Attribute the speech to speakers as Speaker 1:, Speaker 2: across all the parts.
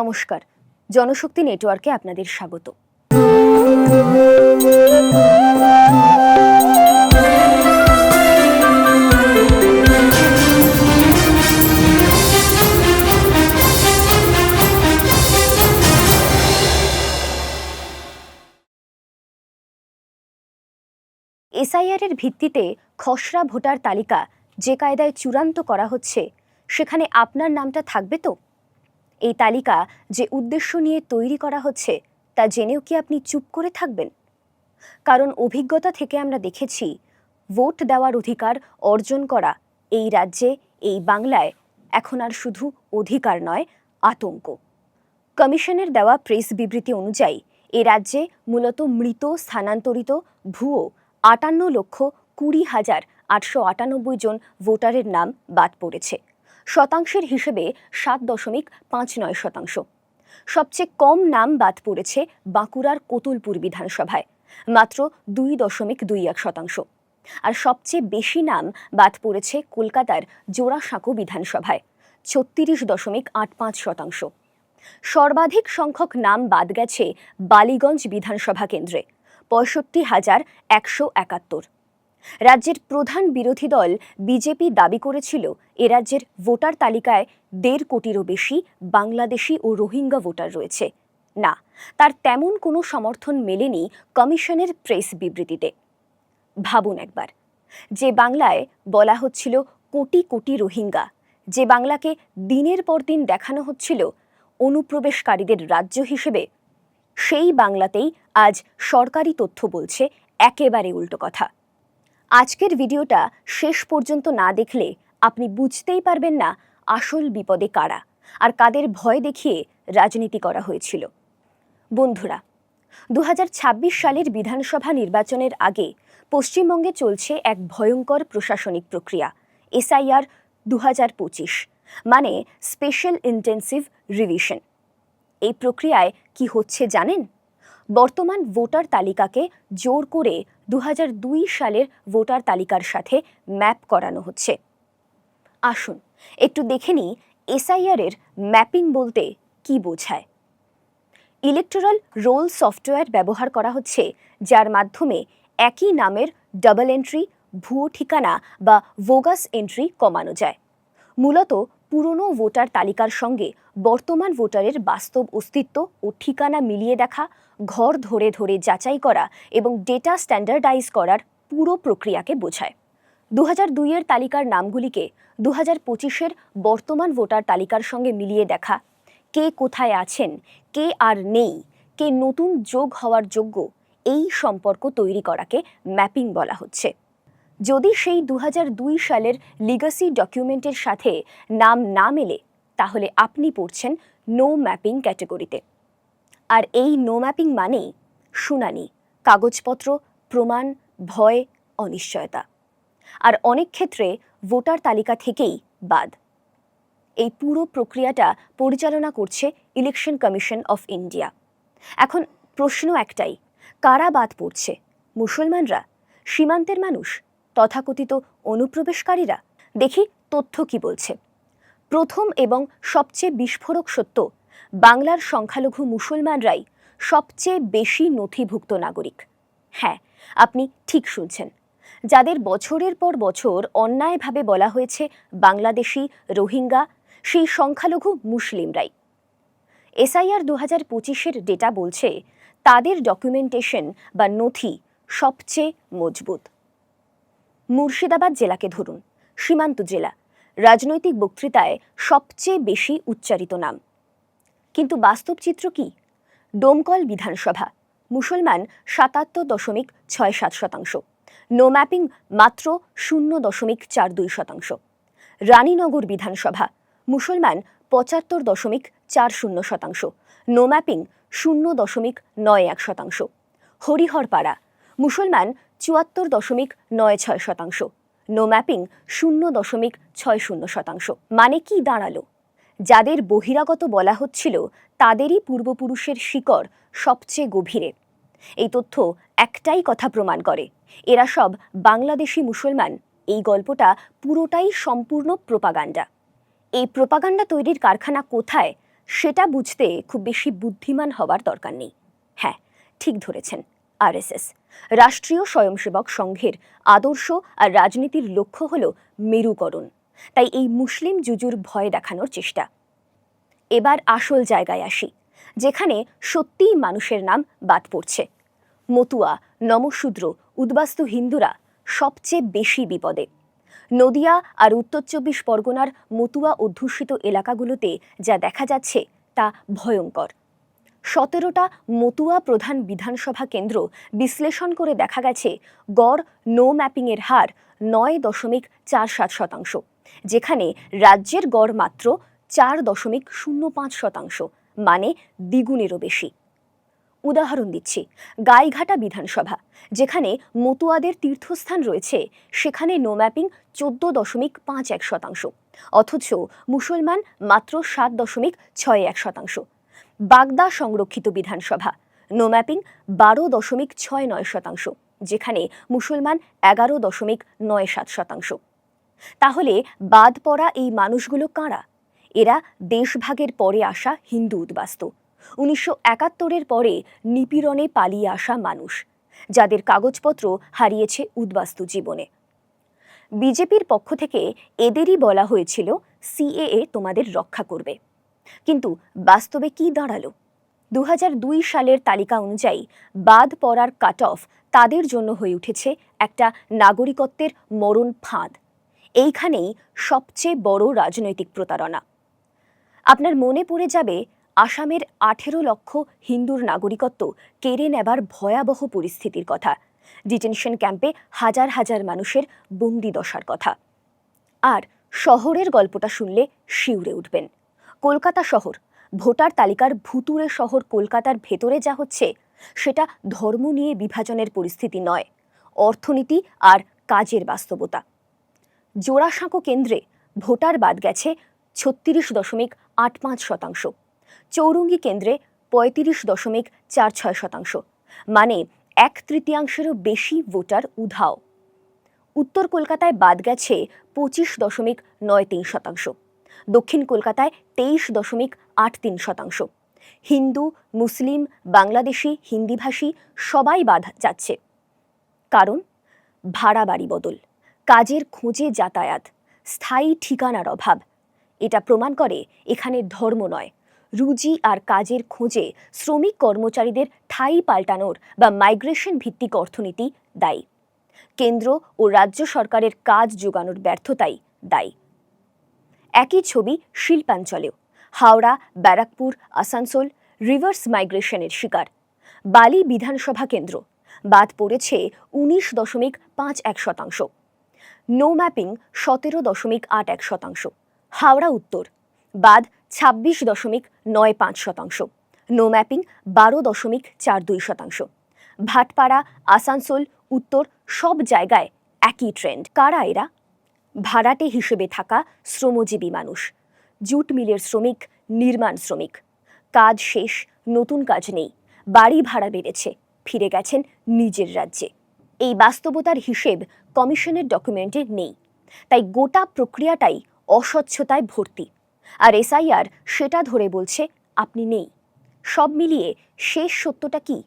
Speaker 1: নমস্কার। জনশক্তি নেটওয়ার্কে আপনাদের স্বাগত। এসআইআর এর ভিত্তিতে খসড়া ভোটার তালিকা যে কায়দায় চূড়ান্ত করা হচ্ছে, সেখানে আপনার নামটা থাকবে তো? এই তালিকা যে উদ্দেশ্য নিয়ে তৈরি করা হচ্ছে, তা জেনেও কি আপনি চুপ করে থাকবেন? কারণ অভিজ্ঞতা থেকে আমরা দেখেছি, ভোট দেওয়ার অধিকার অর্জন করা এই রাজ্যে, এই বাংলায় এখন আর শুধু অধিকার নয়, আতঙ্ক। কমিশনের দেওয়া প্রেস বিবৃতি অনুযায়ী, এ রাজ্যে মূলত মৃত, স্থানান্তরিত ভুয়ো আটান্ন লক্ষ কুড়ি হাজার আটশো আটানব্বই জন ভোটারের নাম বাদ পড়েছে। শতাংশের হিসেবে সাত দশমিক পাঁচ নয় শতাংশ। সবচেয়ে কম নাম বাদ পড়েছে বাঁকুড়ার কোতুলপুর বিধানসভায়, মাত্র দুই দশমিক দুই এক শতাংশ। আর সবচেয়ে বেশি নাম বাদ পড়েছে কলকাতার জোড়াসাঁকো বিধানসভায়, ছত্রিশ দশমিক আট পাঁচ শতাংশ। সর্বাধিক সংখ্যক নাম বাদ গেছে বালিগঞ্জ বিধানসভা কেন্দ্রে, পঁয়ষট্টি হাজার একশো একাত্তর। রাজ্যের প্রধান বিরোধী দল বিজেপি দাবি করেছিল, এ রাজ্যের ভোটার তালিকায় দেড় কোটিরও বেশি বাংলাদেশি ও রোহিঙ্গা ভোটার রয়েছে। না, তার তেমন কোনো সমর্থন মেলেনি কমিশনের প্রেস বিবৃতিতে। ভাবুন একবার, যে বাংলায় বলা হচ্ছিল কোটি কোটি রোহিঙ্গা, যে বাংলাকে দিনের পর দিন দেখানো হচ্ছিল অনুপ্রবেশকারীদের রাজ্য হিসেবে, সেই বাংলাতেই আজ সরকারি তথ্য বলছে একেবারে উল্টো কথা। আজকের ভিডিওটা শেষ পর্যন্ত না দেখলে আপনি বুঝতেই পারবেন না আসল বিপদে কারা আর কাদের ভয় দেখিয়ে রাজনীতি করা হয়েছিল। বন্ধুরা দু হাজার ছাব্বিশ সালের বিধানসভা নির্বাচনের আগে পশ্চিমবঙ্গে চলছে এক ভয়ঙ্কর প্রশাসনিক প্রক্রিয়া, এসআইআর দু হাজার পঁচিশ মানে স্পেশাল ইন্টেন্সিভ রিভিশন এই প্রক্রিয়ায় কি হচ্ছে জানেন? বর্তমান ভোটার তালিকাকে জোর করে দু হাজার দুই সালের ভোটার তালিকার সাথে ম্যাপ করানো হচ্ছে। আসুন, একটু দেখে নিই এসআইআর এর ম্যাপিং বলতে কি বোঝায়। ইলেকটোরাল রোল সফটওয়্যার ব্যবহার করা হচ্ছে, যার মাধ্যমে একই নামের ডাবল এন্ট্রি, ভুয়ো ঠিকানা বা ভোগাস এন্ট্রি কমানো যায়। মূলত পুরনো ভোটার তালিকার সঙ্গে বর্তমান ভোটারের বাস্তব অস্তিত্ব ও ঠিকানা মিলিয়ে দেখা, ঘর ধরে ধরে যাচাই করা এবং ডেটা স্ট্যান্ডার্ডাইজ করার পুরো প্রক্রিয়াকে বোঝায়। দু হাজার দুইয়ের তালিকার নামগুলিকে দু হাজার পঁচিশের বর্তমান ভোটার তালিকার সঙ্গে মিলিয়ে দেখা, কে কোথায় আছেন, কে আর নেই, কে নতুন যোগ হওয়ার যোগ্য, এই সম্পর্ক তৈরি করাকে ম্যাপিং বলা হচ্ছে। যদি সেই দু সালের লিগাসি ডকুমেন্টের সাথে নাম না মেলে, তাহলে আপনি পড়ছেন নো ম্যাপিং ক্যাটাগরিতে আর এই নো ম্যাপিং মানেই শুনানি, কাগজপত্র, প্রমাণ, ভয়, অনিশ্চয়তা। আর অনেক ক্ষেত্রে ভোটার তালিকা থেকেই বাদ। এই পুরো প্রক্রিয়াটা পরিচালনা করছে ইলেকশন কমিশন অফ ইন্ডিয়া এখন প্রশ্ন একটাই, কারা বাদ পড়ছে, মুসলমানরা, সীমান্তের মানুষ তথাকথিত অনুপ্রবেশকারীরা। দেখি তথ্য কি বলছে। প্রথম এবং সবচেয়ে বিস্ফোরক সত্য, বাংলার সংখ্যালঘু মুসলমানরাই সবচেয়ে বেশি নথিভুক্ত নাগরিক। হ্যাঁ আপনি ঠিক শুনছেন। যাদের বছরের পর বছর অন্যায়ভাবে বলা হয়েছে বাংলাদেশি, রোহিঙ্গা, সেই সংখ্যালঘু মুসলিমরাই। এসআইআর দু হাজার পঁচিশের ডেটা বলছে, তাদের ডকুমেন্টেশন বা নথি সবচেয়ে মজবুত। মুর্শিদাবাদ জেলাকে ধরুন, সীমান্ত জেলা, রাজনৈতিক বক্তৃতায় সবচেয়ে বেশি উচ্চারিত নাম। কিন্তু বাস্তব চিত্র কি? ডোমকল বিধানসভা, মুসলমান সাতাত্তর দশমিক ছয় সাত শতাংশ নো ম্যাপিং মাত্র শূন্য দশমিক চার দুই শতাংশ। রানীনগর বিধানসভা, মুসলমান পঁচাত্তর দশমিক চার শূন্য শতাংশ নো ম্যাপিং শূন্য দশমিক নয় এক শতাংশ। হরিহরপাড়া, মুসলমান চুয়াত্তর দশমিক নয় ছয় শতাংশ। নো ম্যাপিং শূন্য দশমিক ছয় শূন্য শতাংশ। মানে কি দাঁড়াল? যাদের বহিরাগত বলা হচ্ছিল, তাদেরই পূর্বপুরুষের শিকড় সবচেয়ে গভীরে। এই তথ্য একটাই কথা প্রমাণ করে। এরা সব বাংলাদেশি মুসলমান। এই গল্পটা পুরোটাই সম্পূর্ণ প্রোপাগান্ডা। এই প্রোপাগান্ডা তৈরির কারখানা কোথায়, সেটা বুঝতে খুব বেশি বুদ্ধিমান হবার দরকার নেই। হ্যাঁ ঠিক ধরেছেন, আরএসএস। রাষ্ট্রীয় স্বয়ংসেবক সংঘের আদর্শ আর রাজনীতির লক্ষ্য হল মেরুকরণ। তাই এই মুসলিম জুজুর ভয় দেখানোর চেষ্টা। এবার আসল জায়গায় আসি, যেখানে সত্যিই মানুষের নাম বাদ পড়ছে। মতুয়া, নমশূদ্র, উদ্বাস্তু হিন্দুরা সবচেয়ে বেশি বিপদে। নদিয়া আর উত্তর চব্বিশ পরগনার মতুয়া অধ্যুষিত এলাকাগুলোতে যা দেখা যাচ্ছে তা ভয়ঙ্কর। সতেরোটা মতুয়া প্রধান বিধানসভা কেন্দ্র বিশ্লেষণ করে দেখা গেছে, গড় নো ম্যাপিংয়ের হার নয় দশমিক চার সাত শতাংশ, যেখানে রাজ্যের গড় মাত্র চার দশমিক শূন্য পাঁচ শতাংশ মানে দ্বিগুণেরও বেশি। উদাহরণ দিচ্ছি, গাইঘাটা বিধানসভা, যেখানে মতুয়াদের তীর্থস্থান রয়েছে, সেখানে নো ম্যাপিং চোদ্দ দশমিক পাঁচ এক শতাংশ, অথচ মুসলমান মাত্র সাত দশমিক ছয় এক শতাংশ বাগদা সংরক্ষিত বিধানসভা নো ম্যাপিং বারো দশমিক ছয় নয় শতাংশ, যেখানে মুসলমান এগারো দশমিক নয় সাত শতাংশ। তাহলে বাদ পড়া এই মানুষগুলো কারা? এরা দেশভাগের পরে আসা হিন্দু উদ্বাস্তু। উনিশশো একাত্তরের পরে নিপীড়নে পালিয়ে আসা মানুষ, যাদের কাগজপত্র হারিয়েছে উদ্বাস্তু জীবনে। বিজেপির পক্ষ থেকে এদেরই বলা হয়েছিল, সিএএ তোমাদের রক্ষা করবে। কিন্তু বাস্তবে কি দাঁড়াল? দু সালের তালিকা অনুযায়ী বাদ পড়ার কাট অফ তাদের জন্য হয়ে উঠেছে একটা নাগরিকত্বের মরণ ফাঁদ। এইখানেই সবচেয়ে বড় রাজনৈতিক প্রতারণা। আপনার মনে পড়ে যাবে, আসামের আঠেরো লক্ষ হিন্দুর নাগরিকত্ব কেড়ে নেবার ভয়াবহ পরিস্থিতির কথা। ডিটেনশন ক্যাম্পে হাজার হাজার মানুষের বন্দি দশার কথা। আর শহরের গল্পটা শুনলে শিউরে উঠবেন। কলকাতা শহর। ভোটার তালিকার ভুতুরে শহর কলকাতার ভেতরে যা হচ্ছে, সেটা ধর্ম নিয়ে বিভাজনের পরিস্থিতি নয়, অর্থনীতি আর কাজের বাস্তবতা। জোড়াসাঁকো কেন্দ্রে ভোটার বাদ গেছে ছত্রিশ দশমিক আট পাঁচ শতাংশ, চৌরঙ্গি কেন্দ্রে পঁয়ত্রিশ দশমিক চার ছয় শতাংশ মানে এক তৃতীয়াংশেরও বেশি ভোটার উধাও। উত্তর কলকাতায় বাদ গেছে পঁচিশ দশমিক নয় তিন শতাংশ। দক্ষিণ কলকাতায় তেইশ দশমিক আট তিন শতাংশ। হিন্দু, মুসলিম, বাংলাদেশি, হিন্দিভাষী সবাই বাধা যাচ্ছে কারণ? ভাড়া বাড়ি বদল, কাজের খোঁজে যাতায়াত, স্থায়ী ঠিকানার অভাব। এটা প্রমাণ করে এখানে ধর্ম নয়, রুজি আর কাজের খোঁজে শ্রমিক কর্মচারীদের ঠাঁই পাল্টানোর বা মাইগ্রেশন ভিত্তিক অর্থনীতি দায়ী। কেন্দ্র ও রাজ্য সরকারের কাজ যোগানোর ব্যর্থতাই দায়ী। একই ছবি শিল্পাঞ্চলেও। হাওড়া, ব্যারাকপুর, আসানসোল, রিভার্স মাইগ্রেশনের শিকার। বালি বিধানসভা কেন্দ্র। বাদ পড়েছে উনিশ দশমিক পাঁচ এক শতাংশ। নো ম্যাপিং সতেরো দশমিক আট এক শতাংশ। হাওড়া উত্তর। বাদ ছাব্বিশ দশমিক নয় পাঁচ শতাংশ। নো ম্যাপিং বারো দশমিক চার দুই শতাংশ। ভাটপাড়া, আসানসোল, উত্তর সব জায়গায় একই ট্রেন্ড কারা এরা? ভাড়াটে হিসেবে থাকা শ্রমজীবী মানুষ, জুট মিলের শ্রমিক, নির্মাণ শ্রমিক। কাজ শেষ, নতুন কাজ নেই, বাড়ি ভাড়া বেড়েছে, ফিরে গেছেন নিজের রাজ্যে। এই বাস্তবতার হিসেব কমিশনের ডকুমেন্টে নেই, তাই গোটা প্রক্রিয়াটাই অস্বচ্ছতায় ভর্তি। আর এসআইআর সেটা ধরে বলছে আপনি নেই। সব মিলিয়ে শেষ সত্যটা কি?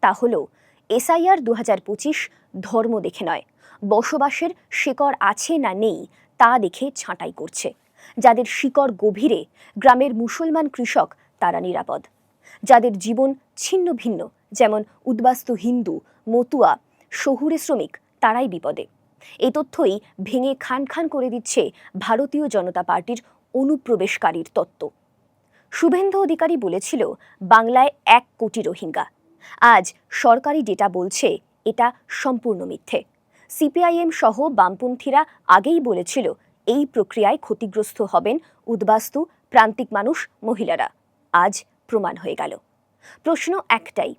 Speaker 1: তা হলো, এসআইআর দু হাজার পঁচিশ ধর্ম দেখে নয় বসবাসের শিকড় আছে না নেই তা দেখে ছাঁটাই করছে। যাদের শিকড় গভীরে, গ্রামের মুসলমান কৃষক তারা নিরাপদ। যাদের জীবন ছিন্ন ভিন্ন, যেমন উদ্বাস্তু হিন্দু, মতুয়া, শহুরে শ্রমিক, তারাই বিপদে। এই তথ্যই ভেঙে খান খান করে দিচ্ছে ভারতীয় জনতা পার্টির অনুপ্রবেশকারীর তত্ত্ব। শুভেন্দু অধিকারী বলেছিল, বাংলায় এক কোটি রোহিঙ্গা। আজ সরকারি ডেটা বলছে, এটা সম্পূর্ণ মিথ্যে। সিপিআইএম সহ বামপন্থীরা আগেই বলেছিল, এই প্রক্রিয়ায় ক্ষতিগ্রস্ত হবেন উদ্বাস্তু, প্রান্তিক মানুষ, মহিলারা। আজ প্রমাণ হয়ে গেল। প্রশ্ন একটাই,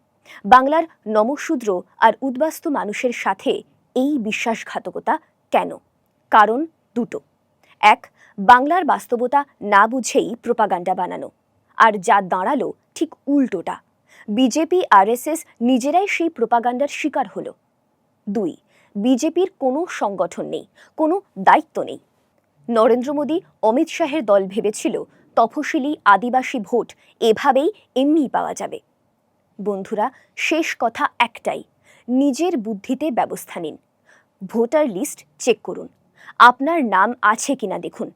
Speaker 1: বাংলার নমশূদ্র আর উদ্বাস্তু মানুষের সাথে এই বিশ্বাসঘাতকতা কেন? কারণ দুটো। এক, বাংলার বাস্তবতা না বুঝেই প্রোপাগান্ডা বানানো। আর যা দাঁড়াল ঠিক উল্টোটা। বিজেপি, আরএসএস নিজেরাই সেই প্রোপাগান্ডার শিকার হলো। দুই বিজেপির কোনো সংগঠন নেই, কোনো দায়িত্ব নেই। নরেন্দ্র মোদী, অমিত শাহের দল ভেবেছিল, তফসিলি আদিবাসী ভোট এভাবেই এমনিই পাওয়া যাবে। বন্ধুরা, শেষ কথা একটাই, নিজের বুদ্ধিতে ব্যবস্থা নিন। ভোটার লিস্ট চেক করুন, আপনার নাম আছে কিনা দেখুন,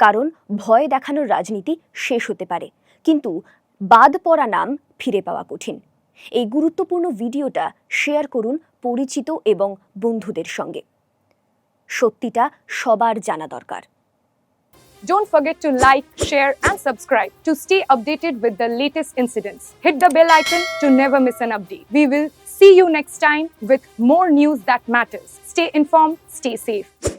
Speaker 1: কারণ ভয় দেখানোর রাজনীতি শেষ হতে পারে, কিন্তু বাদ পড়া নাম ফিরে পাওয়া কঠিন। এই গুরুত্বপূর্ণ ভিডিওটা শেয়ার করুন পরিচিত এবং বন্ধুদের সঙ্গে সত্যিটা সবার জানা দরকার
Speaker 2: Don't forget to like, share, and subscribe to stay updated with the latest incidents. Hit the bell icon to never miss an update. We will see you next time with more news that matters. Stay informed, stay safe.